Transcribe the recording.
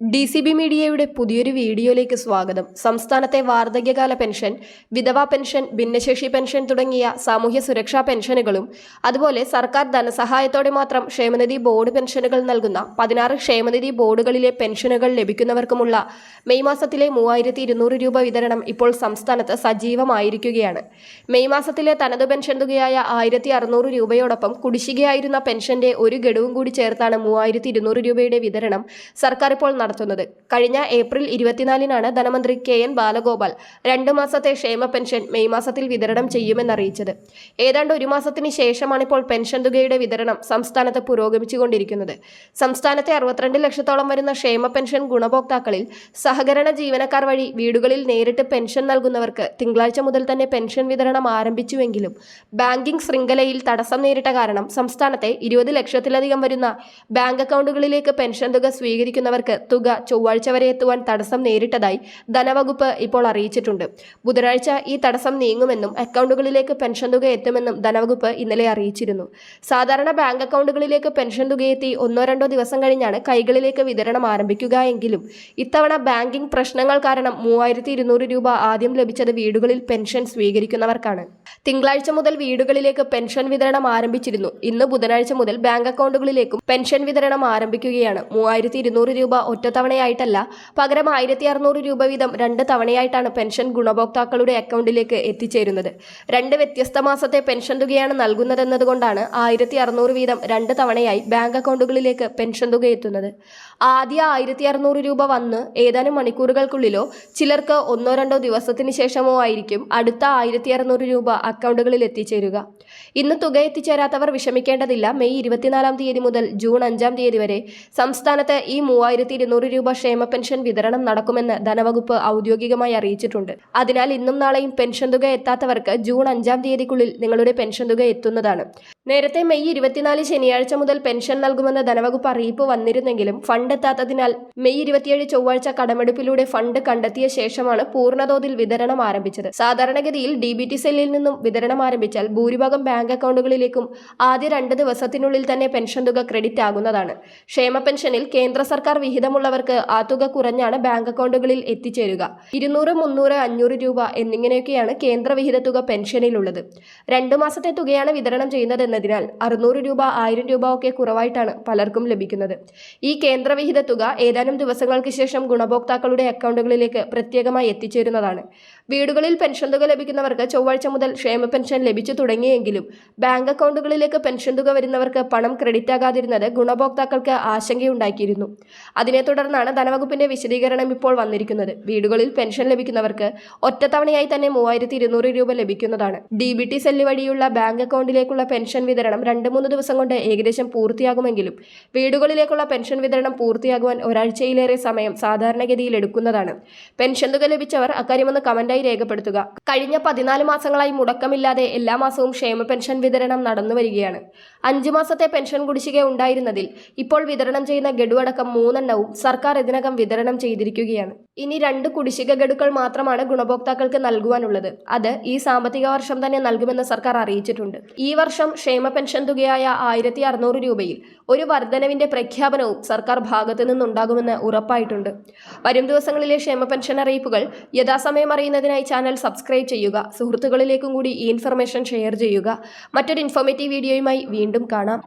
D C B മീഡിയയുടെ പുതിയൊരു വീഡിയോയിലേക്ക് സ്വാഗതം. സംസ്ഥാനത്തെ വാർദ്ധക്യകാല പെൻഷൻ വിധവാ പെൻഷൻ ഭിന്നശേഷി പെൻഷൻ തുടങ്ങിയ സാമൂഹ്യ സുരക്ഷാ പെൻഷനുകളും അതുപോലെ സർക്കാർ ധനസഹായത്തോടെ മാത്രം ക്ഷേമനിധി ബോർഡ് പെൻഷനുകൾ നൽകുന്ന പതിനാറ് ക്ഷേമനിധി ബോർഡുകളിലെ പെൻഷനുകൾ ലഭിക്കുന്നവർക്കുമുള്ള മെയ് മാസത്തിലെ മൂവായിരത്തി ഇരുന്നൂറ് രൂപ വിതരണം ഇപ്പോൾ സംസ്ഥാനത്ത് സജീവമായിരിക്കുകയാണ്. മെയ് മാസത്തിലെ തനത് പെൻഷൻ തുകയായ ആയിരത്തി അറുന്നൂറ് രൂപയോടൊപ്പം കുടിശ്ശികയായിരുന്ന പെൻഷന്റെ ഒരു ഗഡുവും കൂടി ചേർത്താണ് മൂവായിരത്തി ഇരുന്നൂറ് രൂപയുടെ വിതരണം. സർക്കാർ ഇപ്പോൾ നടത്തുന്നത്. കഴിഞ്ഞ ഏപ്രിൽ ഇരുപത്തിനാലിനാണ് ധനമന്ത്രി കെ എൻ ബാലഗോപാൽ രണ്ട് മാസത്തെ ക്ഷേമ പെൻഷൻ മെയ് മാസത്തിൽ വിതരണം ചെയ്യുമെന്നറിയിച്ചത്. ഏതാണ്ട് ഒരു മാസത്തിന് ശേഷമാണ് ഇപ്പോൾ പെൻഷൻ തുകയുടെ വിതരണം സംസ്ഥാനത്ത് പുരോഗമിച്ചുകൊണ്ടിരിക്കുന്നത്. സംസ്ഥാനത്തെ അറുപത്തിരണ്ട് ലക്ഷത്തോളം വരുന്ന ക്ഷേമ പെൻഷൻ ഗുണഭോക്താക്കളിൽ സഹകരണ ജീവനക്കാർ വഴി വീടുകളിൽ നേരിട്ട് പെൻഷൻ നൽകുന്നവർക്ക് തിങ്കളാഴ്ച മുതൽ തന്നെ പെൻഷൻ വിതരണം ആരംഭിച്ചുവെങ്കിലും ബാങ്കിംഗ് ശൃംഖലയിൽ തടസ്സം നേരിട്ട കാരണം സംസ്ഥാനത്തെ ഇരുപത് ലക്ഷത്തിലധികം വരുന്ന ബാങ്ക് അക്കൗണ്ടുകളിലേക്ക് പെൻഷൻ തുക സ്വീകരിക്കുന്നവർക്ക് തുക ചൊവ്വാഴ്ച വരെ എത്തുവാൻ തടസ്സം നേരിട്ടതായി ധനവകുപ്പ് ഇപ്പോൾ അറിയിച്ചിട്ടുണ്ട്. ബുധനാഴ്ച ഈ തടസ്സം നീങ്ങുമെന്നും അക്കൗണ്ടുകളിലേക്ക് പെൻഷൻ തുക എത്തുമെന്നും ധനവകുപ്പ് ഇന്നലെ അറിയിച്ചിരുന്നു. സാധാരണ ബാങ്ക് അക്കൗണ്ടുകളിലേക്ക് പെൻഷൻ തുകയെത്തി ഒന്നോ രണ്ടോ ദിവസം കഴിഞ്ഞാണ് കൈകളിലേക്ക് വിതരണം ആരംഭിക്കുക എങ്കിലും ഇത്തവണ ബാങ്കിംഗ് പ്രശ്നങ്ങൾ കാരണം മൂവായിരത്തി ഇരുന്നൂറ് രൂപ ആദ്യം ലഭിച്ചത് വീടുകളിൽ പെൻഷൻ സ്വീകരിക്കുന്നവർക്കാണ്. തിങ്കളാഴ്ച മുതൽ വീടുകളിലേക്ക് പെൻഷൻ വിതരണം ആരംഭിച്ചിരുന്നു. ഇന്ന് ബുധനാഴ്ച മുതൽ ബാങ്ക് അക്കൗണ്ടുകളിലേക്കും പെൻഷൻ വിതരണം ആരംഭിക്കുകയാണ്. മൂവായിരത്തി രൂപ ഒറ്റത്തവണയായിട്ടല്ല പകരം ആയിരത്തി അറുന്നൂറ് രൂപ വീതം രണ്ട് തവണയായിട്ടാണ് പെൻഷൻ ഗുണഭോക്താക്കളുടെ അക്കൗണ്ടിലേക്ക് എത്തിച്ചേരുന്നത്. രണ്ട് വ്യത്യസ്ത മാസത്തെ പെൻഷൻ തുകയാണ് നൽകുന്നതെന്നതുകൊണ്ടാണ് ആയിരത്തി അറുന്നൂറ് വീതം രണ്ട് തവണയായി ബാങ്ക് അക്കൗണ്ടുകളിലേക്ക് പെൻഷൻ തുക എത്തുന്നത്. ആദ്യ ആയിരത്തി അറുന്നൂറ് രൂപ വന്ന് ഏതാനും മണിക്കൂറുകൾക്കുള്ളിലോ ചിലർക്ക് ഒന്നോ രണ്ടോ ദിവസത്തിന് ശേഷമോ ആയിരിക്കും അടുത്ത ആയിരത്തി അറുന്നൂറ് രൂപ അക്കൗണ്ടുകളിൽ എത്തിച്ചേരുക. ഇന്ന് തുക എത്തിച്ചേരാത്തവർ വിഷമിക്കേണ്ടതില്ല. മെയ് ഇരുപത്തിനാലാം തീയതി മുതൽ ജൂൺ അഞ്ചാം തീയതി വരെ സംസ്ഥാനത്ത് ഈ മൂവായിരത്തി ഇരുന്നൂറ് രൂപ ക്ഷേമ പെൻഷൻ വിതരണം നടക്കുമെന്ന് ധനവകുപ്പ് ഔദ്യോഗികമായി അറിയിച്ചിട്ടുണ്ട്. അതിനാൽ ഇന്നും നാളെയും പെൻഷൻ തുക എത്താത്തവർക്ക് ജൂൺ അഞ്ചാം തീയതിക്കുള്ളിൽ നിങ്ങളുടെ പെൻഷൻ തുക എത്തുന്നതാണ്. നേരത്തെ മെയ് ഇരുപത്തിനാല് ശനിയാഴ്ച മുതൽ പെൻഷൻ നൽകുമെന്ന ധനവകുപ്പ് അറിയിപ്പ് വന്നിരുന്നെങ്കിലും ഫണ്ട് എത്താത്തതിനാൽ മെയ് ഇരുപത്തിയേഴ് ചൊവ്വാഴ്ച കടമെടുപ്പിലൂടെ ഫണ്ട് കണ്ടെത്തിയ ശേഷമാണ് പൂർണതോതിൽ വിതരണം ആരംഭിച്ചത്. സാധാരണഗതിയിൽ ഡി ബി ടി സെല്ലിൽ നിന്നും വിതരണം ആരംഭിച്ചാൽ ഭൂരിഭാഗം ബാങ്ക് അക്കൗണ്ടുകളിലേക്കും ആദ്യ രണ്ട് ദിവസത്തിനുള്ളിൽ തന്നെ പെൻഷൻ തുക ക്രെഡിറ്റ് ആകുന്നതാണ്. ക്ഷേമ പെൻഷനിൽ കേന്ദ്ര സർക്കാർ വിഹിതമുള്ളവർക്ക് ആ തുക കുറഞ്ഞാണ് ബാങ്ക് അക്കൗണ്ടുകളിൽ എത്തിച്ചേരുക. ഇരുന്നൂറ് മുന്നൂറ് അഞ്ഞൂറ് രൂപ എന്നിങ്ങനെയൊക്കെയാണ് കേന്ദ്ര വിഹിത തുക പെൻഷനിലുള്ളത്. രണ്ടു മാസത്തെ തുകയാണ് വിതരണം ചെയ്യുന്നതെന്നതിനാൽ അറുന്നൂറ് രൂപ ആയിരം രൂപ ഒക്കെ കുറവായിട്ടാണ് പലർക്കും ലഭിക്കുന്നത്. ഈ കേന്ദ്രവിഹിത തുക ഏതാനും ദിവസങ്ങൾക്ക് ശേഷം ഗുണഭോക്താക്കളുടെ അക്കൗണ്ടുകളിലേക്ക് പ്രത്യേകമായി എത്തിച്ചേരുന്നതാണ്. വീടുകളിൽ പെൻഷൻ തുക ലഭിക്കുന്നവർക്ക് ചൊവ്വാഴ്ച മുതൽ ക്ഷേമ പെൻഷൻ ലഭിച്ചു തുടങ്ങിയെങ്കിലും ബാങ്ക് അക്കൗണ്ടുകളിലേക്ക് പെൻഷൻ തുക വരുന്നവർക്ക് പണം ക്രെഡിറ്റ് ആകാതിരുന്നത് ഗുണഭോക്താക്കൾക്ക് ആശങ്കയുണ്ടാക്കിയിരുന്നു. അതിനെ തുടർന്നാണ് ധനവകുപ്പിന്റെ വിശദീകരണം ഇപ്പോൾ വന്നിരിക്കുന്നത്. വീടുകളിൽ പെൻഷൻ ലഭിക്കുന്നവർക്ക് ഒറ്റത്തവണയായി തന്നെ മൂവായിരത്തി രൂപ ലഭിക്കുന്നതാണ്. ഡി ബി ടി സെല്ല് വഴിയുള്ള ബാങ്ക് അക്കൗണ്ടിലേക്കുള്ള വിതരണം രണ്ട് മൂന്ന് ദിവസം കൊണ്ട് ഏകദേശം പൂർത്തിയാകുമെങ്കിലും വീടുകളിലേക്കുള്ള പെൻഷൻ വിതരണം പൂർത്തിയാകുവാൻ ഒരാഴ്ചയിലേറെ സമയം സാധാരണഗതിയിൽ എടുക്കുന്നതാണ്. പെൻഷൻ തുക ലഭിച്ചവർ അക്കാര്യമൊന്ന് കമന്റായി രേഖപ്പെടുത്തുക. കഴിഞ്ഞ പതിനാല് മാസങ്ങളായി മുടക്കമില്ലാതെ എല്ലാ മാസവും ക്ഷേമ പെൻഷൻ വിതരണം നടന്നു വരികയാണ്. അഞ്ചു മാസത്തെ പെൻഷൻ കുടിശ്ശിക ഉണ്ടായിരുന്നതിൽ ഇപ്പോൾ വിതരണം ചെയ്യുന്ന ഗഡുവടക്കം മൂന്നെണ്ണവും സർക്കാർ ഇതിനകം വിതരണം ചെയ്തിരിക്കുകയാണ്. ഇനി രണ്ട് കുടിശ്ശിക ഗഡുക്കൾ മാത്രമാണ് ഗുണഭോക്താക്കൾക്ക് നൽകുവാനുള്ളത്. അത് ഈ സാമ്പത്തിക വർഷം തന്നെ നൽകുമെന്ന് സർക്കാർ അറിയിച്ചിട്ടുണ്ട്. ഈ വർഷം ക്ഷേമ പെൻഷൻ തുകയായ ആയിരത്തി അറുന്നൂറ് രൂപയിൽ ഒരു വർധനവിന്റെ പ്രഖ്യാപനവും സർക്കാർ ഭാഗത്തു നിന്നുണ്ടാകുമെന്ന് ഉറപ്പായിട്ടുണ്ട്. വരും ദിവസങ്ങളിലെ ക്ഷേമ പെൻഷൻ അറിയിപ്പുകൾ യഥാസമയം അറിയുന്നതിനായി ചാനൽ സബ്സ്ക്രൈബ് ചെയ്യുക സുഹൃത്തുക്കളിലേക്കും കൂടി ഈ ഇൻഫർമേഷൻ ഷെയർ ചെയ്യുക. മറ്റൊരു ഇൻഫോർമേറ്റീവ് വീഡിയോയുമായി വീണ്ടും കാണാം.